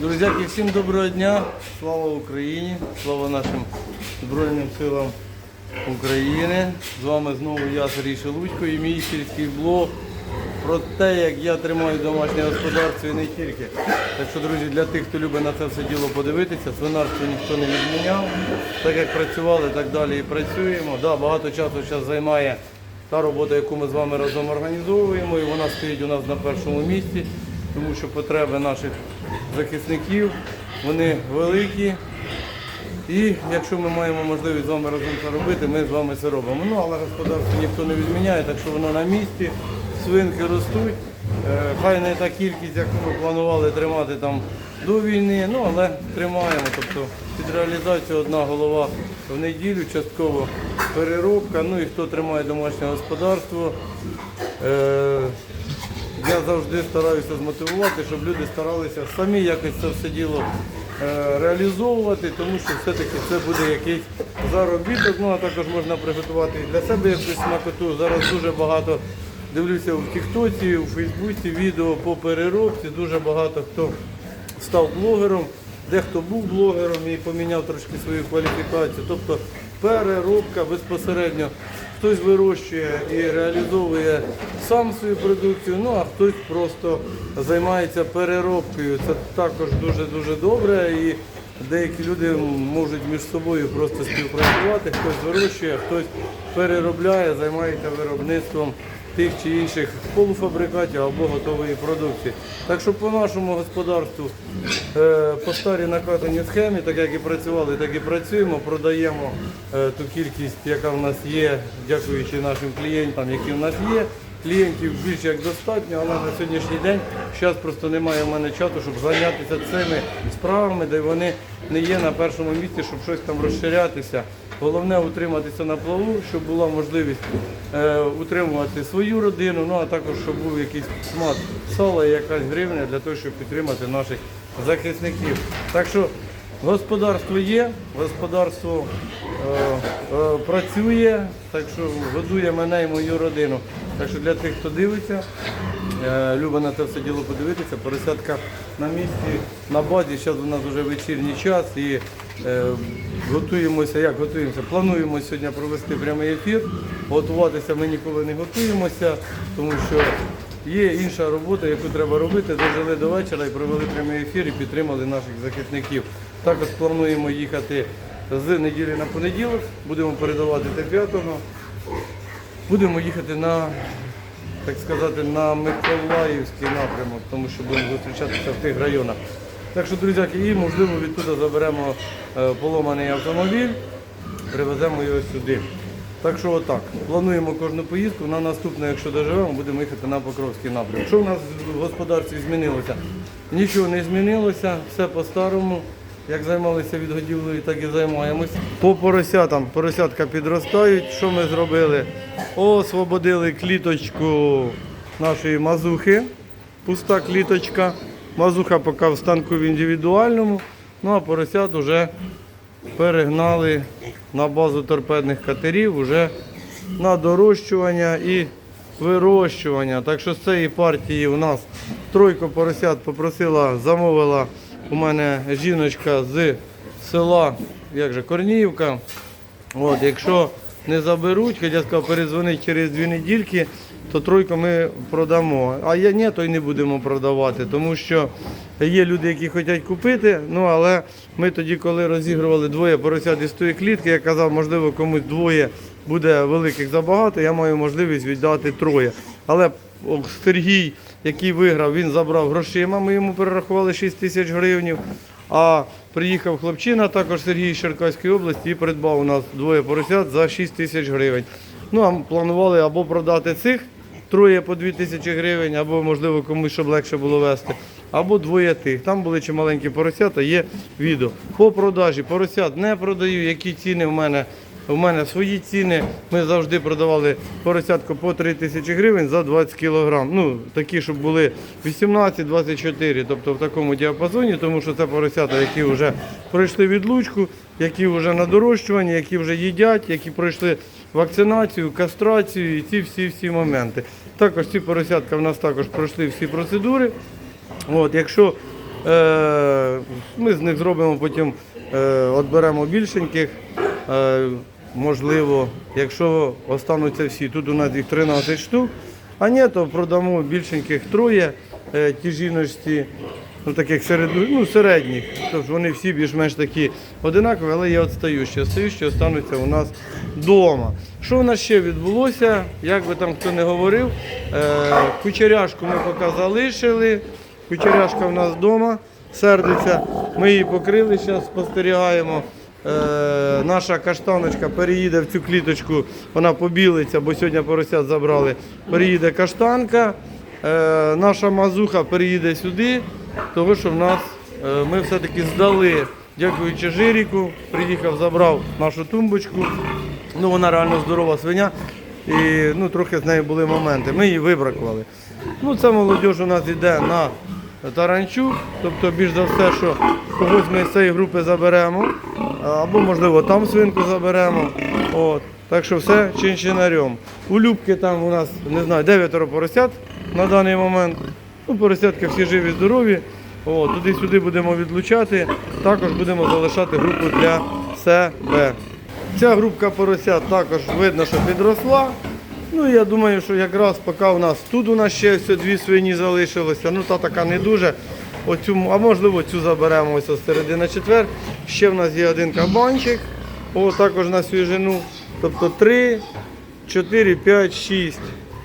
Друзяки, всім доброго дня. Слава Україні, слава нашим Збройним силам України. З вами знову я, Сергій Шелудько і мій сільський блог про те, як я тримаю домашнє господарство і не тільки. Так що, друзі, для тих, хто любить на це все діло подивитися, свинарство ніхто не відміняв. Так як працювали, так далі і працюємо. Да, багато часу зараз займає та робота, яку ми з вами разом організовуємо, і вона стоїть у нас на першому місці, тому що потреби наших захисників вони великі. І якщо ми маємо можливість з вами разом це робити, ми з вами це робимо. Ну, але господарство ніхто не відміняє, так що воно на місці, свинки ростуть. Е, Хай не та кількість, яку ми планували тримати там до війни, ну але тримаємо. Тобто під реалізацію одна голова в неділю, частково переробка. Ну і хто тримає домашнє господарство. Я завжди стараюся змотивувати, щоб люди старалися самі якось це все діло е, реалізовувати, тому що все-таки це буде якийсь заробіток. Ну а також можна приготувати і для себе якусь смакоту. Зараз дуже багато дивлюся в Тіктоці, у Фейсбуці відео по переробці. Дуже багато хто став блогером, дехто був блогером і поміняв трошки свою кваліфікацію. Тобто переробка безпосередньо. Хтось вирощує і реалізовує сам свою продукцію, ну а хтось просто займається переробкою. Це також дуже-дуже добре. І деякі люди можуть між собою просто співпрацювати, хтось вирощує, хтось переробляє, займається виробництвом тих чи інших полуфабрикатів або готової продукції. Так що по нашому господарству е, по старій накатаній схемі, так як і працювали, так і працюємо, продаємо е, ту кількість, яка в нас є, дякуючи нашим клієнтам, які в нас є. Клієнтів більше як достатньо, але на сьогоднішній день зараз просто немає в мене часу, щоб зайнятися цими справами, де вони не є на першому місці, щоб щось там розширятися. Головне утриматися на плаву, щоб була можливість е, утримувати свою родину, ну а також щоб був якийсь смак сала і якась гривня для того, щоб підтримати наших захисників. Так що господарство є, господарство е, е, працює, так що годує мене і мою родину. Так що для тих, хто дивиться, е, на це все діло подивитися, поросятка на місці, на базі, зараз у нас вже вечірній час і е, готуємося, як готуємося, плануємо сьогодні провести прямий ефір. Готуватися ми ніколи не готуємося, тому що є інша робота, яку треба робити. Дожили до вечора і провели прямий ефір і підтримали наших захисників. Також плануємо їхати з неділі на понеділок, будемо передавати Т5. Будемо їхати на, так сказати, на Миколаївський напрямок, тому що будемо зустрічатися в тих районах. Так що, друзяки, і можливо відтуди заберемо е, поломаний автомобіль, привеземо його сюди. Так що отак. Плануємо кожну поїздку. На наступне, якщо доживемо, будемо їхати на Покровський напрямок. Що в нас в господарстві змінилося? Нічого не змінилося, все по-старому. Як займалися відгодівлею, так і займаємось. По поросятам, поросятка підростають. Що ми зробили? Освободили кліточку нашої мазухи. Пуста кліточка. Мазуха поки в станку в індивідуальному. Ну а поросят вже перегнали на базу торпедних катерів вже на дорощування і вирощування. Так що з цієї партії у нас тройку поросят попросила, замовила у мене жіночка з села як же, Корніївка. От, якщо не заберуть, хоча сказав, перезвонить через дві недільки, то тройку ми продамо. А я ні, то й не будемо продавати, тому що є люди, які хочуть купити. Ну але ми тоді, коли розігрували двоє поросят із тої клітки, я казав, можливо, комусь двоє буде великих забагато, я маю можливість віддати троє. Але Сергій, який виграв, він забрав грошима. Ми йому перерахували 6 тисяч гривень. А приїхав хлопчина, також Сергій з Черкаської області, і придбав у нас двоє поросят за 6 тисяч гривень. Ну а планували або продати цих троє по 2 тисячі гривень, або, можливо, комусь, щоб легше було вести, або двоє тих. Там були чималенькі поросята, є відео. По продажі поросят не продаю, які ціни в мене. У мене свої ціни. Ми завжди продавали поросятку по 3 тисячі гривень за 20 кілограм. Ну, такі, щоб були 18-24, тобто в такому діапазоні, тому що це поросята, які вже пройшли відлучку, які вже на дорощуванні, які вже їдять, які пройшли вакцинацію, кастрацію і ці всі-всі моменти. Також ці поросятка в нас також пройшли всі процедури. От, якщо Е, Ми з них зробимо потім, е, відберемо більшеньких. Е, Можливо, якщо остануться всі, тут у нас їх 13 штук, а ні, то продамо більшеньких троє, е, ті жіночці, ну таких серед, ну, середніх. Тобто вони всі більш-менш такі одинакові, але є відстаючі. Відстаючі остануться у нас вдома. Що у нас ще відбулося? Як би там хто не говорив, е, кучеряшку ми поки залишили. Кучеряшка в нас вдома сердиться. Ми її покрили, зараз спостерігаємо. Е, наша каштаночка переїде в цю кліточку, вона побілиться, бо сьогодні поросят забрали. Переїде каштанка, е, наша мазуха переїде сюди, тому що в нас е, ми все-таки здали, дякуючи Жиріку, приїхав, забрав нашу тумбочку. Ну, вона реально здорова свиня. І ну, трохи з нею були моменти. Ми її вибракували. Ну, це молодь у нас йде на таранчук, тобто більш за все, що когось ми з цієї групи заберемо, або, можливо, там свинку заберемо. От. Так що все чинчинарем. У Любки там у нас, не знаю, дев'ятеро поросят на даний момент. Ну, поросятки всі живі, здорові. Туди-сюди будемо відлучати. Також будемо залишати групу для себе. Ця групка поросят також видно, що підросла. Ну я думаю, що якраз поки у нас тут у нас ще все дві свині залишилося. Ну та така не дуже. Оцю, а можливо цю заберемо ось середина четвер. Ще в нас є один кабанчик. О, також на свіжину. Тобто 3, 4, 5, 6.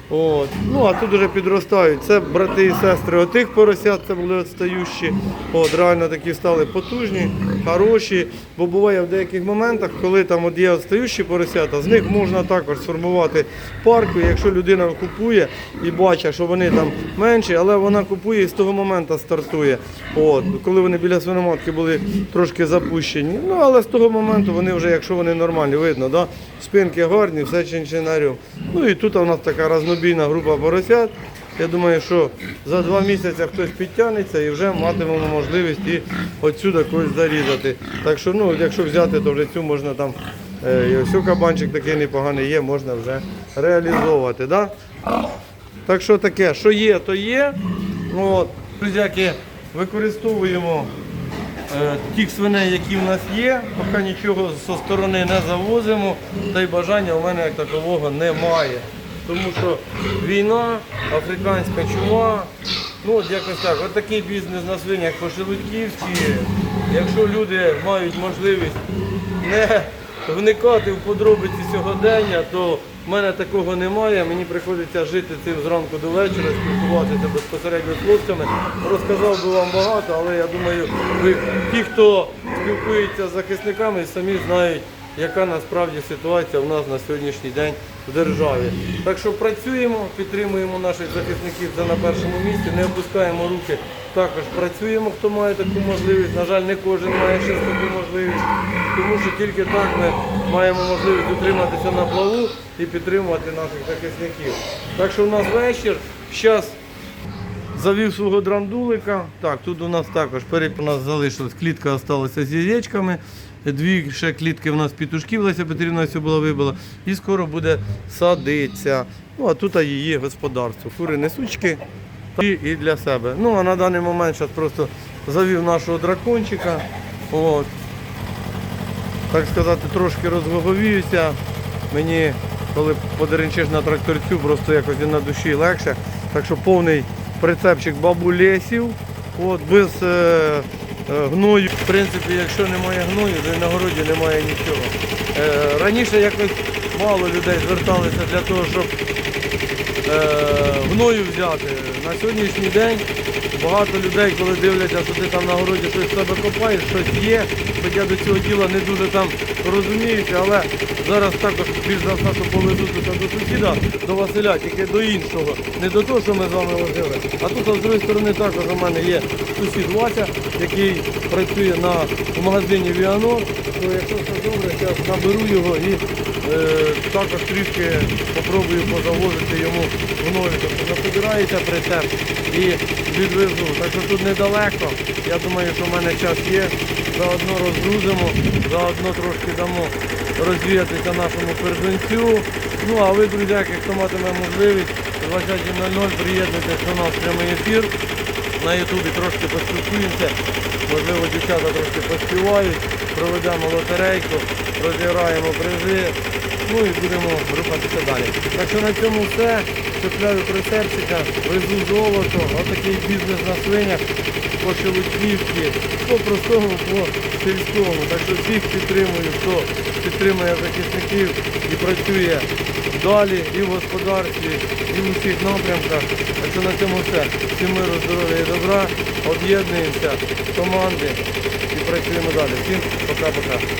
От. Ну, а тут вже підростають. Це брати і сестри отих поросят, це були відстаючі. От, реально такі стали потужні, хороші. Бо буває в деяких моментах, коли там от є відстаючі поросята, з них можна також сформувати парку. Якщо людина купує і бачить, що вони там менші, але вона купує і з того моменту стартує. От, коли вони біля свиноматки були трошки запущені. Ну, але з того моменту вони вже, якщо вони нормальні, видно, да? спинки гарні, все чинчинарем. Ну і тут у нас така разнобійна група поросят. Я думаю, що за два місяці хтось підтягнеться і вже матимемо можливість і отсюди когось зарізати. Так що, ну, якщо взяти, то вже цю можна там, е, і ось кабанчик такий непоганий є, можна вже реалізовувати. Да? Так що таке, що є, то є. Ну, от, друзяки, використовуємо е, тих свиней, які в нас є, поки нічого зі сторони не завозимо, та й бажання у мене як такового немає. Тому що війна, африканська чума, ну от якось так, от бізнес на свинях по-шелудьківськи. Якщо люди мають можливість не вникати в подробиці сьогодення, то в мене такого немає. Мені приходиться жити цим зранку до вечора, спілкуватися безпосередньо з хлопцями. Розказав би вам багато, але я думаю, ви ті, хто спілкується з захисниками, самі знають, яка насправді ситуація у нас на сьогоднішній день в державі. Так що працюємо, підтримуємо наших захисників це на першому місці, не опускаємо руки. Також працюємо, хто має таку можливість. На жаль, не кожен має ще таку можливість, тому що тільки так ми маємо можливість утриматися на плаву і підтримувати наших захисників. Так що у нас вечір. Зараз завів свого драндулика. Так, тут у нас також перед у нас залишилась клітка, залишилася з яєчками. Дві ще клітки в нас петушків Леся Петрівна була вибила. І скоро буде садитися. Ну а тут її господарство. Фури несучки і, для себе. Ну а на даний момент зараз просто завів нашого дракончика. От. Так сказати, трошки розваговіюся. Мені, коли подеренчиш на тракторцю, просто якось і на душі легше. Так що повний прицепчик бабулесів, от, без е, гною. В принципі, якщо немає гною, то на городі немає нічого. Е, раніше якось мало людей зверталися для того, щоб е, гною взяти. На сьогоднішній день багато людей, коли дивляться, що ти там на городі щось в себе копаєш, щось є, хоча до цього діла не дуже там розуміються, але зараз також більш за все, що повезуть тут до сусіда, до Василя, тільки до іншого. Не до того, що ми з вами возили. А тут, а з іншої сторони, також у мене є сусід Вася, який працює на, магазині Віанор. То якщо все добре, зараз наберу його і е, також трішки спробую позавозити йому гною. Тобто насобирається прицеп і відвезу. Так що тут недалеко. Я думаю, що в мене час є. Заодно розгрузимо, заодно трошки дамо розвіятися нашому пердунцю. Ну а ви, друзяки, хто матиме можливість, о 20.00 приєднуйтесь до нас в прямий ефір. На Ютубі трошки поспілкуємося. Можливо, дівчата трошки поспівають, проведемо лотерейку, розіграємо призи. Ну і будемо рухатися далі. Так що на цьому все. Цепляю прицепчика, везу золото, отакий бізнес на свинях, по Шелудьківськи, по простому, по сільському. Так що всіх підтримую, хто підтримує захисників і працює далі і в господарстві, і в усіх напрямках. Так що на цьому все. Всім миру, здоров'я і добра. Об'єднуємося команди і працюємо далі. Всім пока-пока.